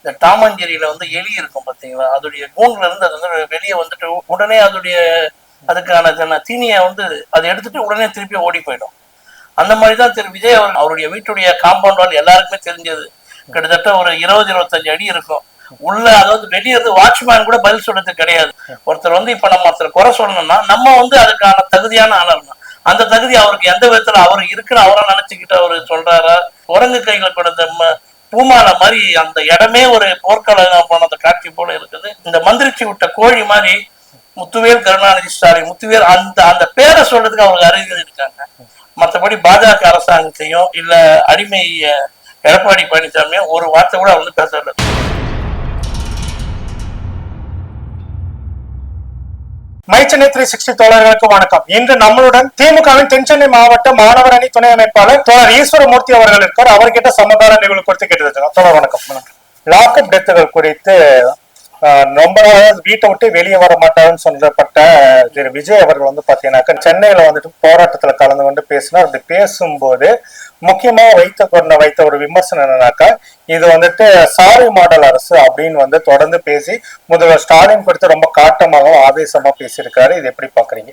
இந்த டாமஞ்சேரியில வந்து எலி இருக்கும் பாத்தீங்களா? அதோடைய கூண்டுல இருந்து அது வந்து வெளியே வந்துட்டு உடனே அதோடைய அதுக்கான தீனியை வந்து அதை எடுத்துட்டு உடனே திருப்பி ஓடி போயிடும். அந்த மாதிரி தான் திரு விஜய் அவர் அவருடைய வீட்டுடைய காம்பவுண்ட் வால் எல்லாருக்குமே தெரிஞ்சது. கிட்டத்தட்ட ஒரு இருபது இருபத்தஞ்சு அடி இருக்கும். உள்ள அதாவது வெளியே இருந்து வாட்ச்மேன் கூட பதில் சொல்றது கிடையாது. ஒருத்தர் வந்து இப்ப நம்ம ஒருத்தர் குறை சொல்லணும்னா நம்ம வந்து அதுக்கான தகுதியான ஆளர்னா அந்த தகுதி அவருக்கு எந்த விதத்துல அவர் இருக்கிற அவரை நினைச்சுக்கிட்டு அவரு சொல்றாரா? குரங்கு கையில கூட பூமாலை மாதிரி அந்த இடமே ஒரு போர்க்களம் போன அந்த காட்சி போல இருக்குது. இந்த மந்திரிச்சு விட்ட கோழி மாதிரி முத்துவேல் கருணாநிதி ஸ்டாலின் முத்துவேல் அந்த அந்த பேரை சொல்றதுக்கு அவங்க அருகில் இருக்காங்க. மற்றபடி பாஜக அரசாங்கத்தையும் இல்ல அடிமை எடப்பாடி பழனிசாமியும் ஒரு வார்த்தை கூட அவங்க பேசல மைச்சனை த்ரீ சிக்ஸ்டி தோழர்களுக்கு வணக்கம். இன்று நம்மளுடன் திமுகவின் தென்சென்னை மாவட்ட மாணவர் அணி துணை அமைப்பாளர் தோழர் ஈஸ்வரமூர்த்தி அவர்கள் இருக்கார். அவர்கிட்ட சமகால நிகழ்வு குறித்து கேட்டு தொடர் வணக்கம். லாக்அப் டெத்துகள் குறித்து ரொம்ப நாள் வீட்டை விட்டு வெளியே வர மாட்டாருன்னு சொல்லப்பட்ட திரு விஜய் அவர்கள் வந்து பார்த்தீங்கன்னாக்கா சென்னையில வந்துட்டு போராட்டத்துல கலந்து கொண்டு பேசினார். அப்படி பேசும்போது முக்கியமா வைத்த கொண்ட வைத்த ஒரு விமர்சனம் என்னன்னாக்கா இது வந்துட்டு சாரி மாடல் அரசு அப்படின்னு வந்து தொடர்ந்து பேசி முதல்வர் ஸ்டாலின் குறித்து ரொம்ப காட்டமாகவும் ஆவேசமா பேசியிருக்காரு. இது எப்படி பாக்குறீங்க?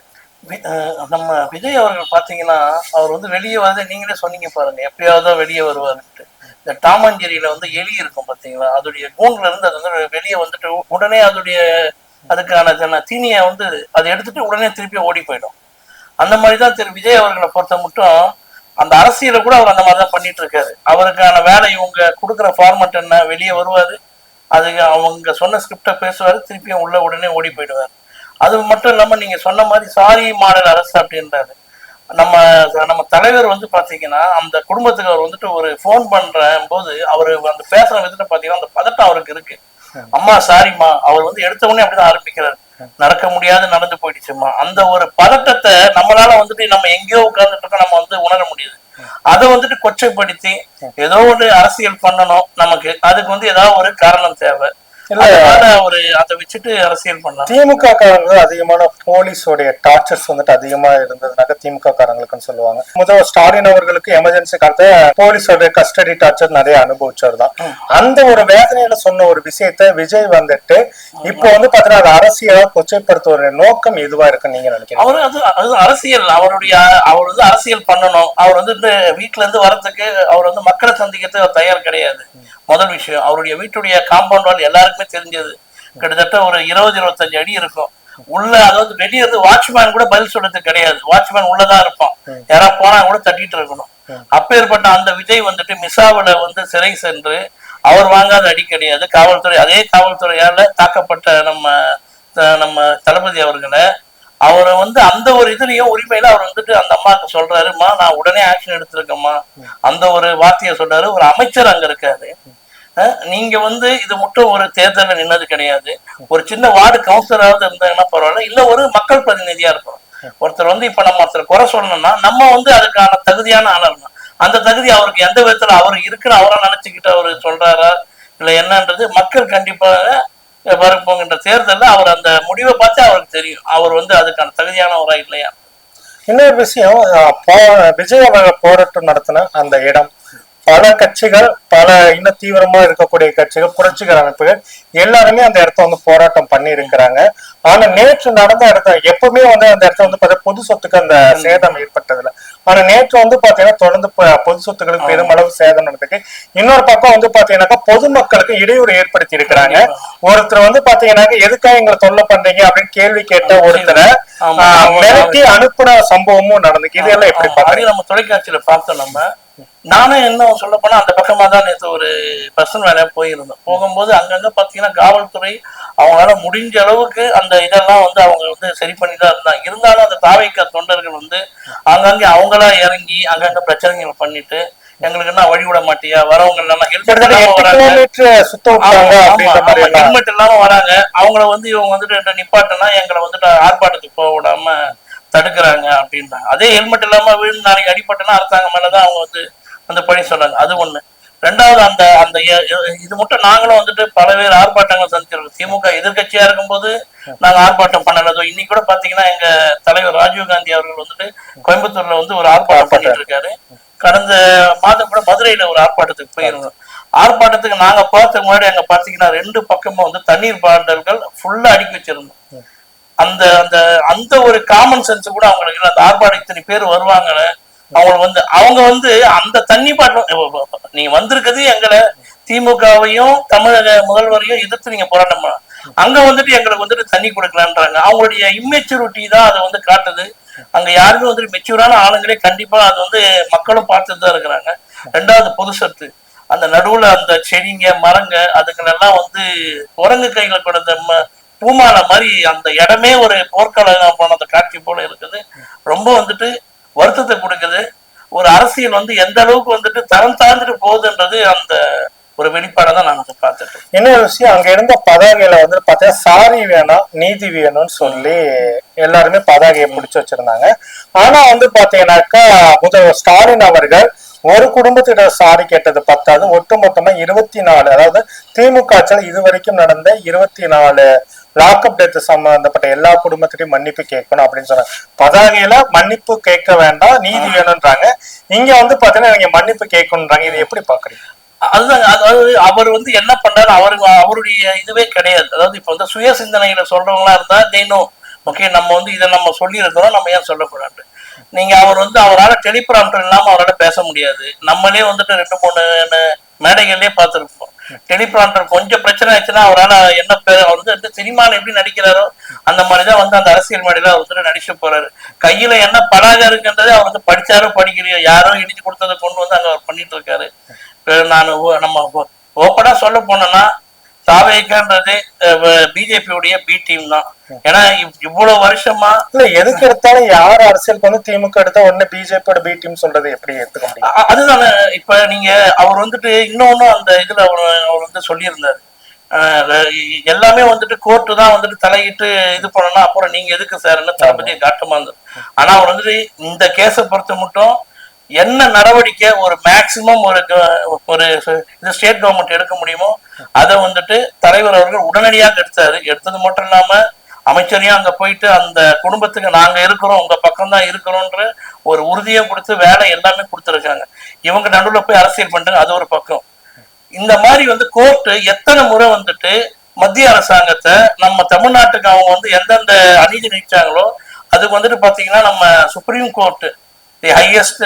வி- நம்ம விஜய் அவர்கள் பாத்தீங்கன்னா அவர் வந்து வெளியே வந்து நீங்களே சொன்னீங்க பாருங்க. எப்பயாவது வெளியே வருவாருன்ட்டு. இந்த டாமஞ்சேரியில வந்து எலி இருக்கும் பாத்தீங்களா? அதோடைய கூண்டுல இருந்து அது வந்து வெளியே வந்துட்டு உடனே அதோடைய அதுக்கான தீனியை வந்து அதை எடுத்துட்டு உடனே திருப்பி ஓடி போயிடும். அந்த மாதிரி தான் திரு விஜய் அவர்களை பொறுத்த மட்டும் அந்த அரசியலை கூட அவர் அந்த மாதிரி தான் பண்ணிட்டு இருக்காரு அவருக்கான வேலை இவங்க கொடுக்குற ஃபார்மட் என்ன வெளியே வருவாரு அது அவங்க சொன்ன ஸ்கிரிப்டை பேசுவார் திருப்பியும் உள்ள உடனே ஓடி போயிடுவார். அது மட்டும் இல்லாமல் நீங்கள் சொன்ன மாதிரி சாரி மாடல் அரசு அப்படின்றாரு. நம்ம நம்ம தலைவர் வந்து பாத்தீங்கன்னா அந்த குடும்பத்துக்கு அவர் வந்துட்டு ஒரு போன் பண்ற போது அவர் அந்த பேசுற விதத்துல பாத்தீங்கன்னா அந்த பதட்டம் அவருக்கு இருக்கு. அம்மா சாரிம்மா அவர் வந்து எடுத்த உடனே அப்படிதான் ஆரம்பிக்கிறாரு. நடக்க முடியாது நடந்து போயிடுச்சுமா அந்த ஒரு பதட்டத்தை நம்மளால வந்துட்டு நம்ம எங்கேயோ உட்கார்ந்துட்டு இருக்கோம் நம்ம வந்து உணர முடியுது. அதை வந்துட்டு கொச்சைப்படுத்தி ஏதோ ஒரு அரசியல் பண்ணணும் நமக்கு. அதுக்கு வந்து ஏதாவது ஒரு காரணம் தேவை. ஒரு அதை வச்சுட்டு அரசியல் பண்ணலாம். திமுக காரங்க அதிகமான போலீஸோடைய டார்ச்சர்ஸ் வந்துட்டு அதிகமா இருந்ததுனாக்க திமுக காரங்களுக்குன்னு சொல்லுவாங்க. முதல்வர் ஸ்டாலின் அவர்களுக்கு எமர்ஜென்சி காலத்துல போலீஸோட கஸ்டடி டார்ச்சர் நிறைய அனுபவிச்சவர் தான் அந்த ஒரு வேதனையில சொன்ன ஒரு விஷயத்த விஜய் வந்துட்டு இப்போ வந்து பாத்தீங்கன்னா அது அரசியலா கொச்சைப்படுத்துவதோட நோக்கம் எதுவா இருக்குன்னு நீங்க நினைக்கிறீங்க? அவர் அது அது அரசியல். அவருடைய அவர் வந்து அரசியல் பண்ணணும். அவர் வந்து வீட்டுல இருந்து வரதுக்கு அவர் வந்து மக்களை சந்திக்கிறதுக்கு தயார் கிடையாது. முதல் விஷயம் அவருடைய வீட்டுடைய காம்பவுண்ட் வால் எல்லாருக்குமே தெரிஞ்சது. கிட்டத்தட்ட ஒரு இருபது இருபத்தஞ்சு அடி இருக்கும். உள்ள அதாவது வெளியே இருந்து வாட்ச்மேன் கூட பதில் சொல்றது கிடையாது. வாட்ச்மேன் உள்ளதான் இருப்பான். யாராவது போனா கூட தட்டிட்டு இருக்கணும். அப்பேற்பட்ட அந்த விஜய் வந்துட்டு மிசாவில வந்து சிறை சென்று அவர் வாங்காத அடி கிடையாது. காவல்துறை அதே காவல்துறையால தாக்கப்பட்ட நம்ம த- நம்ம தளபதி அவர்களை அவரை வந்து அந்த ஒரு இதுலயும் உரிமையில அவர் வந்துட்டு அந்த அம்மாவுக்கு சொல்றாருமா நான் உடனே ஆக்ஷன் எடுத்திருக்கேம்மா அந்த ஒரு வார்த்தையை சொல்றாரு. ஒரு அமைச்சர் அங்க இருக்காரு. நீங்க வந்து இது மட்டும் ஒரு தேர்தல நின்னது கிடையாது. ஒரு சின்ன வார்டு கவுன்சிலராவது இருந்தாங்கன்னா பரவாயில்ல இல்ல ஒரு மக்கள் பிரதிநிதியா இருக்கணும் ஒருத்தர் வந்து இப்ப நம்ம ஒருத்தர் குறை சொல்லணும்னா நம்ம வந்து அதுக்கான தகுதியான ஆளர்னா அந்த தகுதி அவருக்கு எந்த விதத்துல அவர் இருக்கிற அவரை நினைச்சுக்கிட்டு அவர் சொல்றாரா இல்ல என்னன்றது மக்கள் கண்டிப்பாக வரப்போகின்ற தேர்தலில் அவர் அந்த முடிவை பார்த்து அவருக்கு தெரியும். அவர் வந்து அதுக்கான தகுதியானவரா இல்லையா? இன்னொரு விஷயம் போ- விஜய் அவர்கள் போராட்டம் நடத்தின அந்த இடம் பல கட்சிகள் பல இன்னும் தீவிரமா இருக்கக்கூடிய கட்சிகள் புரட்சிகர அமைப்புகள் எல்லாருமே அந்த இடத்த வந்து போராட்டம் பண்ணி இருக்கிறாங்க ஆனா நேற்று நடந்த இடத்த எப்பவுமே வந்து அந்த இடத்துல வந்து பார்த்தா பொது சொத்துக்கு அந்த சேதம் ஏற்பட்டதுல. ஆனா நேற்று வந்து பாத்தீங்கன்னா தொடர்ந்து பொது சொத்துக்களுக்கு பெருமளவு சேதம் நடந்திருக்கு. இன்னொரு பக்கம் வந்து பாத்தீங்கன்னாக்கா பொதுமக்களுக்கு இடையூறு ஏற்படுத்தி இருக்கிறாங்க ஒருத்தர் வந்து பாத்தீங்கன்னாக்கா எதுக்காக எங்களை தொல்லை பண்றீங்க? அப்படின்னு கேள்வி கேட்ட ஒருத்தரை மிரட்டி அனுப்புன சம்பவமும் நடந்துக்கு இதெல்லாம் எப்படி பாக்குறீங்க நம்ம தொலைக்காட்சியில பார்த்தோம் நம்ம. நானும் இன்னும் சொல்ல போனா அந்த பக்கமா தான் நேற்று ஒரு பர்சன் வேலையா போயிருந்தோம். போகும்போது அங்கங்க பாத்தீங்கன்னா காவல்துறை அவங்களால முடிஞ்ச அளவுக்கு அந்த இதெல்லாம் வந்து அவங்க வந்து சரி பண்ணி தான் இருந்தாங்க. இருந்தாலும் அந்த தாவைக்க தொண்டர்கள் வந்து அங்கங்க அவங்களா இறங்கி அங்கங்க பிரச்சனைகள் பண்ணிட்டு எங்களுக்கு என்ன வழி விட மாட்டியா? வரவங்க ஹெல்மெட் எல்லாம். ஹெல்மெட் இல்லாம வராங்க. அவங்கள வந்து இவங்க வந்துட்டு நிப்பாட்டினா எங்களை வந்துட்டு ஆர்ப்பாட்டத்துக்கு போக விடாம தடுக்கிறாங்க அப்படின்றாங்க. அதே ஹெல்மெட் இல்லாம விழுந்து நாளைக்கு அடிபட்டனா அரசாங்கம் மேலதான் அவங்க வந்து அந்த பழி சொன்னாங்க அது ஒண்ணு. ரெண்டாவது அந்த அந்த இது மட்டும் நாங்களும் வந்துட்டு பல பேர் ஆர்ப்பாட்டங்கள் சந்திச்சிருக்கோம் திமுக எதிர்க்கட்சியா இருக்கும்போது நாங்க ஆர்ப்பாட்டம் பண்ணலதோ இன்னைக்கு கூட பாத்தீங்கன்னா எங்க தலைவர் ராஜீவ் காந்தி அவர்கள் வந்துட்டு கோயம்புத்தூர்ல வந்து ஒரு ஆர்ப்பாட்டம் பண்ணிட்டு இருக்காரு கடந்த மாதம் கூட மதுரையில ஒரு ஆர்ப்பாட்டத்துக்கு போயிருந்தோம். ஆர்ப்பாட்டத்துக்கு நாங்க பார்த்த முன்னாடி அங்க பாத்தீங்கன்னா ரெண்டு பக்கமும் வந்து தண்ணீர் பாண்டல்கள் ஃபுல்லா அடுக்கி வச்சிருந்தோம். அந்த அந்த அந்த ஒரு காமன் சென்ஸ் கூட அவங்களுக்கு இல்லை. அந்த ஆர்ப்பாடு இத்தனை பேர் வருவாங்க அவங்களுக்கு வந்து அவங்க வந்து அந்த தண்ணி பாட்டம் நீங்க வந்திருக்கிறது எங்களை திமுகவையும் தமிழக முதல்வரையும் எதிர்த்து நீங்க போராட்டம் அங்க வந்துட்டு எங்களுக்கு வந்துட்டு தண்ணி கொடுக்கலான்றாங்க. அவங்களுடைய இம்மெச்சூரிட்டி தான் அதை வந்து காட்டுது. அங்க யாருமே வந்துட்டு மெச்சூரான ஆளுங்களே கண்டிப்பா அது வந்து மக்களும் பார்த்துட்டு தான் இருக்கிறாங்க. ரெண்டாவது பொது சொத்து. அந்த நடுவுல அந்த செடிங்க மரங்க அதுங்களெல்லாம் வந்து குரங்கு கையில கூட ம- பூமாலை மாதிரி அந்த இடமே ஒரு போர்க்களம் போன அந்த காட்சி போல இருக்குது. ரொம்ப வந்துட்டு வருத்தத்தை கொடுக்குது. ஒரு அரசியல் வந்து எந்த அளவுக்கு வந்துட்டு தரம் தாழ்ந்துட்டு போகுதுன்றது அந்த ஒரு வெளிப்பாடை தான் நான் அதை பார்த்துட்டு இன்னொரு விஷயம் அங்க இருந்த பதாகையில வந்து பார்த்தா சாரி வேணாம் நீதி வேணும்னு சொல்லி எல்லாருமே பதாகையை முடிச்சு வச்சிருந்தாங்க. ஆனா வந்து பாத்தீங்கன்னாக்கா முதல்வர் ஸ்டாலின் அவர்கள் ஒரு குடும்பத்திட சாரி கேட்டது பத்தாது. ஒட்டுமொத்தமா இருபத்தி நாலு அதாவது திமுக ஆட்சியில் இதுவரைக்கும் நடந்த இருபத்தி நாலு லாக்அப் டெத் சம்பந்தப்பட்ட எல்லா குடும்பத்திலையும் மன்னிப்பு கேட்கணும் அப்படின்னு சொன்னாங்க. பதாகையில மன்னிப்பு கேட்க வேண்டாம் நீதி வேணும்ன்றாங்க. இங்க வந்து பாத்தீங்கன்னா நீங்க மன்னிப்பு கேட்கணுன்றாங்க இதை எப்படி பாக்குறீங்க அதுதான் அதாவது அவர் வந்து என்ன பண்றாரு அவருக்கு அவருடைய இதுவே கிடையாது. அதாவது இப்ப வந்து சுய சிந்தனையில சொல்றவங்களா இருந்தா தேனும் ஓகே நம்ம வந்து இதை நம்ம சொல்லி இருக்கிறோம் நம்ம ஏன் சொல்லக்கூடாது? நீங்க அவர் வந்து அவரால் டெலிபிராம்டர் இல்லாம அவரால் பேச முடியாது. நம்மளே வந்துட்டு ரெண்டு மூணு மேடைகள்லயே பார்த்துருப்போம். டெலிபிராம்டர் கொஞ்சம் பிரச்சனை ஆச்சுன்னா அவரால் என்ன பேர் அவர் வந்து இந்த சினிமாவில் எப்படி நடிக்கிறாரோ அந்த மாதிரி தான் வந்து அந்த அரசியல் மேடையில அவர் வந்து நடிச்சு போறாரு. கையில என்ன பலகை இருக்குன்றதே அவர் வந்து படிச்சாரோ படிக்கலையோ யாரோ இடிச்சு கொடுத்ததை கொண்டு வந்து அங்க அவர் பண்ணிட்டு இருக்காரு. நான் ஓ- நம்ம ஓப்பனாக சொல்ல போனோம்னா தாவேக்கான்றது பிஜேபியுடைய பி டீம் தான். ஏன்னா இவ்- இவ்வளவு வருஷமா இல்ல எதுக்கு எடுத்தாலும் யார் அரசியலுக்கு வந்து திமுக எடுத்தா உடனே பிஜேபியோட பி டீம் சொல்றது எப்படி எடுத்துக்க முடியும்? அதுதானே இப்ப நீங்க அவர் வந்துட்டு இன்னொன்னு அந்த இதுல அவர் அவர் வந்து சொல்லியிருந்தாரு. எல்லாமே வந்துட்டு கோர்ட்டு தான் வந்துட்டு தலையிட்டு இது பண்ணணும். அப்புறம் நீங்க எதுக்கு சார்னு தளபதியை காட்டுமா இருந்தது ஆனா அவர் வந்துட்டு இந்த கேஸை பொறுத்த மட்டும் என்ன நடவடிக்கை ஒரு மேக்சிமம் ஒரு க- ஒரு இது ஸ்டேட் கவர்மெண்ட் எடுக்க முடியுமோ அதை வந்துட்டு தலைவர் அவர்கள் உடனடியாக எடுத்தாரு. எடுத்தது மட்டும் இல்லாம அமைச்சரையும் அங்க போயிட்டு அந்த குடும்பத்துக்கு நாங்க இருக்கிறோம் உங்க பக்கம் தான் இருக்கிறோன்ற ஒரு உறுதியை கொடுத்து வேலை எல்லாமே கொடுத்துருக்காங்க. இவங்க நடுவில் போய் அரசியல் பண்றாங்க அது ஒரு பக்கம். இந்த மாதிரி வந்து கோர்ட்டு எத்தனை முறை வந்துட்டு மத்திய அரசாங்கத்தை நம்ம தமிழ்நாட்டுக்கு அவங்க வந்து எந்தெந்த அநீதி நினைச்சாங்களோ அதுக்கு வந்துட்டு பாத்தீங்கன்னா நம்ம சுப்ரீம் கோர்ட்டு தி ஹையஸ்ட்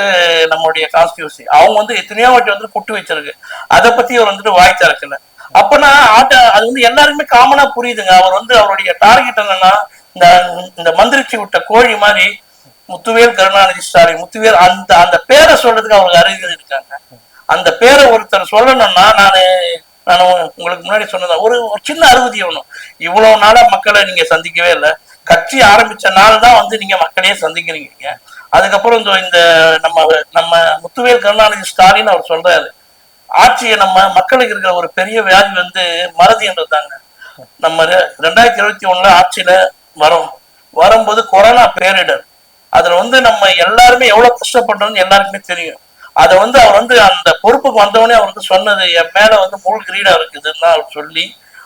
நம்மளுடைய கான்ஸ்டியூசி அவங்க வந்து எத்தனையோ வாட்டி வந்து புட்டு வச்சிருக்கு. அதை பத்தி அவர் வந்துட்டு வாய் திறக்கல. அப்பனா ஆட்ட அது வந்து எல்லாருக்குமே காமனா புரியுதுங்க. அவர் வந்து அவருடைய டார்கெட் என்னன்னா இந்த இந்த மந்திரிச்சு விட்ட கோழி மாதிரி முத்துவேல் கருணாநிதி ஸ்டாலின் முத்துவேல் அந்த அந்த பேரை சொல்றதுக்கு அவருக்கு அருகில் இருக்காங்க. அந்த பேரை ஒருத்தர் சொல்லணும்னா நானு நான் உங்களுக்கு முன்னாடி சொன்னதான் ஒரு ஒரு சின்ன அறுபதி ஒண்ணும் இவ்வளவு நாளா மக்களை நீங்க சந்திக்கவே இல்லை. கட்சி ஆரம்பிச்ச நாள் தான் வந்து நீங்க மக்களையே சந்திக்கிறீங்க. அதுக்கப்புறம் இந்த இந்த நம்ம நம்ம முத்துவேல் கருணாநிதி ஸ்டாலின் அவர் சொல்றாரு ஆட்சியை நம்ம மக்களுக்கு இருக்கிற ஒரு பெரிய வியாதி வந்து மறதின்றதாங்க நம்ம ரெண்டாயிரத்தி இருபத்தி ஒண்ணுல ஆட்சியில வரோம். வரும்போது கொரோனா பேரிடர். அதுல வந்து நம்ம எல்லாருமே எவ்வளவு கஷ்டப்படுறோம்னு எல்லாருக்குமே தெரியும். அதை வந்து அவர் வந்து அந்த பொறுப்புக்கு வந்தவனே அவர் வந்து சொன்னது என் மேல வந்து முழு கிரீடா இருக்குதுன்னு அவர் சொல்லி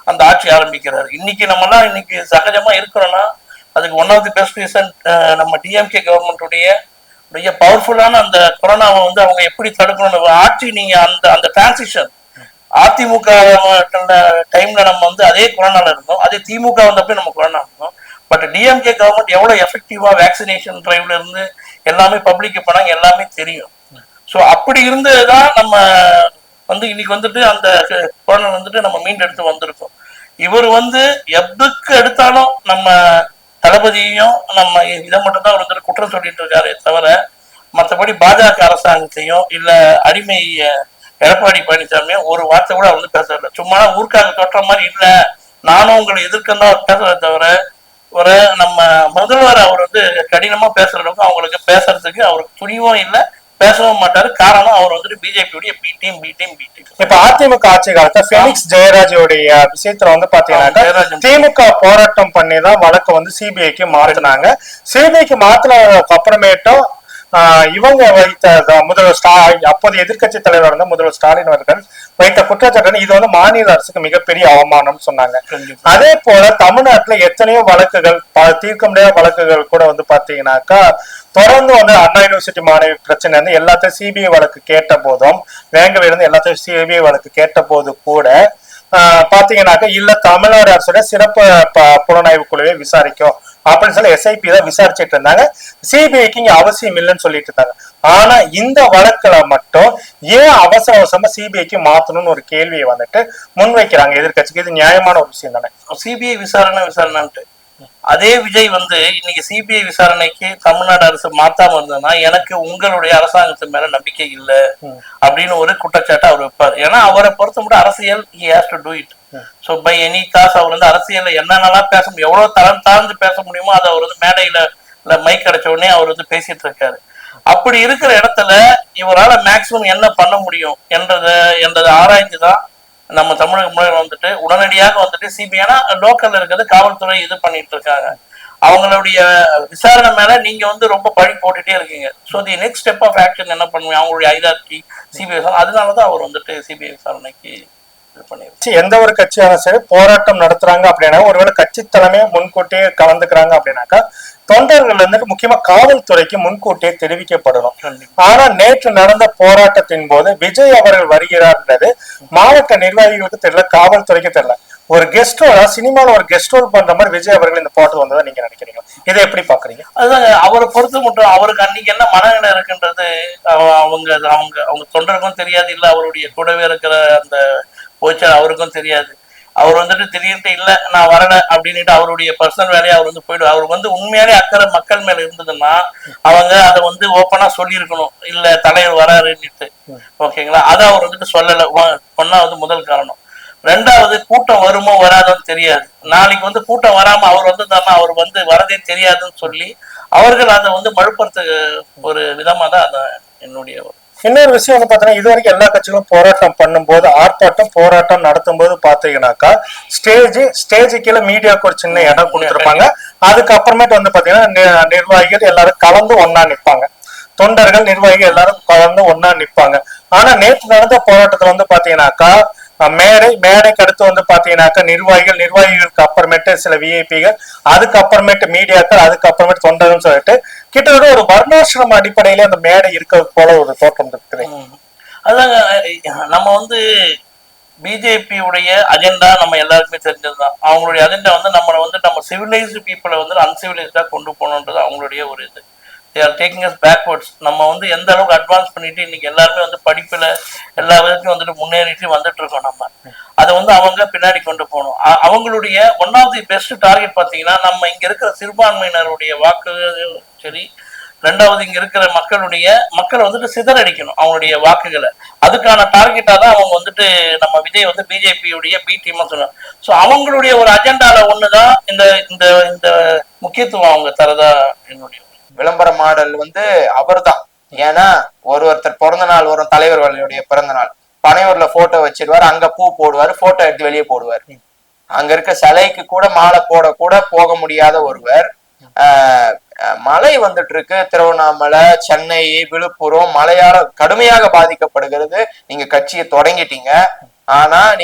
அந்த ஆட்சி ஆரம்பிக்கிறாரு. இன்னைக்கு நம்மலாம் இன்னைக்கு சகஜமா இருக்கிறோம்னா அதுக்கு one of the best reason நம்ம டிஎம்கே கவர்மெண்ட்டுடைய மிக பவர்ஃபுல்லான அந்த கொரோனாவை வந்து அவங்க எப்படி தடுக்கணும் ஆட்சி நீங்க அந்த அந்த டிரான்சிஷன் அதிமுக டைம்ல நம்ம வந்து அதே கொரோனால இருந்தோம். அதே திமுக வந்தப்போ நம்ம கொரோனா இருந்தோம். பட் டிஎம்கே கவர்மெண்ட் எவ்வளவு எஃபெக்டிவா வேக்சினேஷன் டிரைவ்ல இருந்து எல்லாமே பப்ளிக் பண்ணாங்க எல்லாமே தெரியும். ஸோ அப்படி இருந்ததுதான் நம்ம வந்து இன்னைக்கு வந்துட்டு அந்த கொரோனா வந்துட்டு நம்ம மீண்டெடுத்து வந்திருக்கோம். இவர் வந்து எதுக்கு எடுத்தாலும் நம்ம தளபதியையும் நம்ம இதை மட்டும் தான் குற்றம் சொல்லிட்டு இருக்காரே தவிர மற்றபடி பாஜக அரசாங்கத்தையும் இல்ல அடிமை எடப்பாடி பழனிசாமியும் ஒரு வார்த்தை கூட அவர் வந்து பேசல சும்மா ஊர்க்காக தொற்ற மாதிரி இல்ல. நானும் உங்களை எதிர்க்கந்தான் தான் பேசுறதை தவிர ஒரு நம்ம முதல்வர் அவர் வந்து கடினமா பேசுற அளவுக்கு அவங்களுக்கு பேசுறதுக்கு அவருக்கு துணிவும் இல்லை. பேசவும் மாட்டாரு. காரணம் அவர் வந்துட்டு பிஜேபியுடைய B team B team B team இப்ப அதிமுக ஆட்சி காலத்துல பெனிக்ஸ் ஜெயராஜோடைய விஷயத்துல வந்து பாத்தீங்கன்னா. திமுக போராட்டம் பண்ணி தான் வழக்கை வந்து சிபிஐக்கு மாத்தினாங்க. சிபிஐக்கு மாத்தினதுக்கு அப்புறமேட்டும் இவங்க வைத்த முதல்வர் ஸ்டா அப்போது எதிர்க்கட்சி தலைவர் இருந்த முதல்வர் ஸ்டாலின் அவர்கள் வைத்த குற்றச்சாட்டு இது வந்து மாநில அரசுக்கு மிகப்பெரிய அவமானம் சொன்னாங்க. அதே போல தமிழ்நாட்டுல எத்தனையோ வழக்குகள் தீர்க்க முடியாத வழக்குகள் கூட வந்து பாத்தீங்கன்னாக்கா தொடர்ந்து வந்து அண்ணா யூனிவர்சிட்டி மாணவி பிரச்சனை வந்து எல்லாத்தையும் சிபிஐ வழக்கு கேட்ட போதும் வேங்கவே இருந்து எல்லாத்தையும் சிபிஐ வழக்கு கேட்ட போது கூட பாத்தீங்கன்னாக்க இல்ல தமிழ்நாடு அரசோட சிறப்பு ப- புலனாய்வு குழுவை விசாரிக்கும் அப்படின்னு சொல்லி எஸ்ஐபி தான் விசாரிச்சிட்டு இருந்தாங்க. சிபிஐக்கு இங்க அவசியம் இல்லைன்னு சொல்லிட்டு இருந்தாங்க. ஆனா இந்த வழக்குல மட்டும் ஏன் அவசர அவசரமா சிபிஐக்கு மாத்தணும்னு ஒரு கேள்வியை வந்துட்டு முன்வைக்கிறாங்க எதிர்க்கட்சிக்கு. இது நியாயமான ஒரு விஷயம் தானே. சிபிஐ விசாரணை விசாரணைன்ட்டு. அதே விஜய் வந்து இன்னைக்கு சிபிஐ விசாரணைக்கு தமிழ்நாடு அரசு மாத்தாம இருந்ததுன்னா எனக்கு உங்களுடைய அரசாங்கத்து மேல நம்பிக்கை இல்ல அப்படின்னு ஒரு குற்றச்சாட்டை அவர் வைப்பார். ஏன்னா அவரை பொறுத்த மட்டும் அரசியல் he has to do it. So by any cause அவர் வந்து அரசியல்ல என்னென்னலாம் பேச முடியும் எவ்வளவு தரம் தாழ்ந்து பேச முடியுமோ அதை அவர் வந்து மேடையில இல்ல மைக் அடைச்ச உடனே அவர் வந்து பேசிட்டு இருக்காரு. அப்படி இருக்கிற இடத்துல இவரால மேக்சிமம் என்ன பண்ண முடியும் என்றத என்றதை ஆராய்ந்து தான் நம்ம தமிழக முறையில் வந்துட்டு உடனடியாக வந்துட்டு சிபிஐனா லோக்கல்ல இருக்கிறது காவல்துறை இது பண்ணிட்டு இருக்காங்க. அவங்களுடைய விசாரணை மேல நீங்க வந்து ரொம்ப பழி போட்டுட்டே இருக்கீங்க. So the next step of action என்ன பண்ணுவீங்க? அவங்களுடைய ஐதார்டி சிபிஐ அதனாலதான் அவர் வந்துட்டு சிபிஐ விசாரணைக்கு கட்சி எந்த ஒரு கட்சியாலும் சரி போராட்டம் நடத்துறாங்க அப்படின்னா ஒருவேளை கட்சி தலைமையை முன்கூட்டியே கலந்துக்கிறாங்க அப்படின்னாக்கா தொண்டர்கள் வந்துட்டு முக்கியமா காவல்துறைக்கு முன்கூட்டியே தெரிவிக்கப்படணும். ஆனா நேற்று நடந்த போராட்டத்தின் போது விஜய் அவர்கள் வருகிறார்ன்றது மாவட்ட நிர்வாகிகளுக்கு தெரியல காவல்துறைக்கு தெரியல. ஒரு கெஸ்ட் ரோல் சினிமால ஒரு கெஸ்ட் ரோல் பண்ற மாதிரி விஜய் அவர்கள் இந்த போராட்டம் வந்ததை நீங்க நினைக்கிறீங்க இதை எப்படி பாக்குறீங்க? அதுதாங்க அவரை பொறுத்த மட்டும் அவருக்கு அன்னைக்கு என்ன மனநிலை இருக்குன்றது அவ- அவங்க அவங்க அவங்க தொண்டருக்கும் தெரியாது இல்ல அவருடைய கூடவே இருக்கிற அந்த போச்சு அவருக்கும் தெரியாது. அவர் வந்துட்டு திடீர்னு இல்ல நான் வரல அப்படின்னுட்டு அவருடைய பர்சனல் வேலையை அவர் வந்து போயிடும் அவருக்கு வந்து உண்மையாலே அக்கறை மக்கள் மேல இருந்ததுன்னா அவங்க அதை வந்து ஓப்பனா சொல்லியிருக்கணும். இல்ல தலைவர் வராருன்னுட்டு. ஓகேங்களா? அதை அவர் வந்துட்டு சொல்லல. ஒ- முதல் காரணம். ரெண்டாவது கூட்டம் வருமோ வராதோன்னு தெரியாது. நாளைக்கு வந்து கூட்டம் வராம அவர் வந்து அவர் வந்து வரதே தெரியாதுன்னு சொல்லி அவர்கள் அதை வந்து மழுப்புறதுக்கு ஒரு விதமா தான் அதை என்னுடைய இன்னொரு விஷயம் வந்து பாத்தீங்கன்னா இது வரைக்கும் எல்லா கட்சிகளும் போராட்டம் பண்ணும்போது ஆர்ப்பாட்டம் போராட்டம் நடத்தும் போது பார்த்தீங்கன்னாக்கா ஸ்டேஜ் ஸ்டேஜ் கீழே மீடியாவுக்கு ஒரு சின்ன இடம் கொடுத்துருப்பாங்க. அதுக்கப்புறமேட்டு வந்து பாத்தீங்கன்னா நி- நிர்வாகிகள் எல்லாரும் கலந்து ஒன்னா நிற்பாங்க. தொண்டர்கள் நிர்வாகிகள் எல்லாரும் கலந்து ஒன்னா நிற்பாங்க. ஆனா நேற்று நடந்த போராட்டத்துல வந்து பாத்தீங்கன்னாக்கா மேடை மேடைக்கு அடுத்து வந்து பாத்தீங்கன்னாக்கா நிர்வாகிகள் நிர்வாகிகளுக்கு அப்புறமேட்டு சில விஐபிகள் அதுக்கப்புறமேட்டு மீடியாக்கள் அதுக்கப்புறமேட்டு தொண்டர்கள் சொல்லிட்டு கிட்டத்தட்ட ஒரு வர்ணாசிரம அடிப்படையில அந்த மேடை இருக்கிறது போல ஒரு தோற்றம் இருக்குது. அதாங்க நம்ம வந்து பிஜேபி உடைய அஜெண்டா நம்ம எல்லாருக்குமே தெரிஞ்சதுதான். அவங்களுடைய அஜெண்டா வந்து நம்மளை வந்து நம்ம சிவிலைஸ்டு பீப்புளை வந்து அன்சிவிலைஸ்டா கொண்டு போகணுன்றது அவங்களுடைய ஒரு இது. ஆர் டேக்கிங் அஸ் பேக்வர்ட்ஸ் நம்ம வந்து எந்த அளவுக்கு அட்வான்ஸ் பண்ணிட்டு இன்னைக்கு எல்லாருமே வந்து படிப்புல எல்லா விதத்தையும் வந்துட்டு முன்னேறிட்டு வந்துட்டு இருக்கோம் நம்ம. அதை வந்து அவங்க பின்னாடி கொண்டு போகணும். அவங்களுடைய one of the best target பார்த்தீங்கன்னா நம்ம இங்க இருக்கிற சிறுபான்மையினருடைய வாக்கு சரி ரெண்டாவது இங்க இருக்கிற மக்களுடைய மக்களை வந்துட்டு சிதறடிக்கணும் அவங்களுடைய வாக்குகளை. அதுக்கான டார்கெட்டா தான் அவங்க வந்துட்டு நம்ம விஜய் வந்து பிஜேபியுடைய பி டீம் சொன்னாங்க. ஸோ அவங்களுடைய ஒரு அஜெண்டால ஒண்ணுதான் இந்த இந்த இந்த முக்கியத்துவம் அவங்க தரதா என்னுடைய விளம்பர மாடல் வந்து அவர்தான். ஏன்னா ஒரு ஒருத்தர் பிறந்த நாள் வரும் தலைவர்களுடைய பிறந்த நாள் பனையூர்ல போட்டோ வச்சிருவார் அங்க பூ போடுவார் போட்டோ எடுத்து வெளியே போடுவார். அங்க இருக்க சிலைக்கு கூட மாலை போட கூட போக முடியாத ஒருவர் ஆஹ் மழை வந்துட்டு இருக்கு திருவண்ணாமலை சென்னை விழுப்புரம் மழையால கடுமையாக பாதிக்கப்படுகிறது. நீங்க கட்சியை தொடங்கிட்டீங்க. ஆனா நீங்க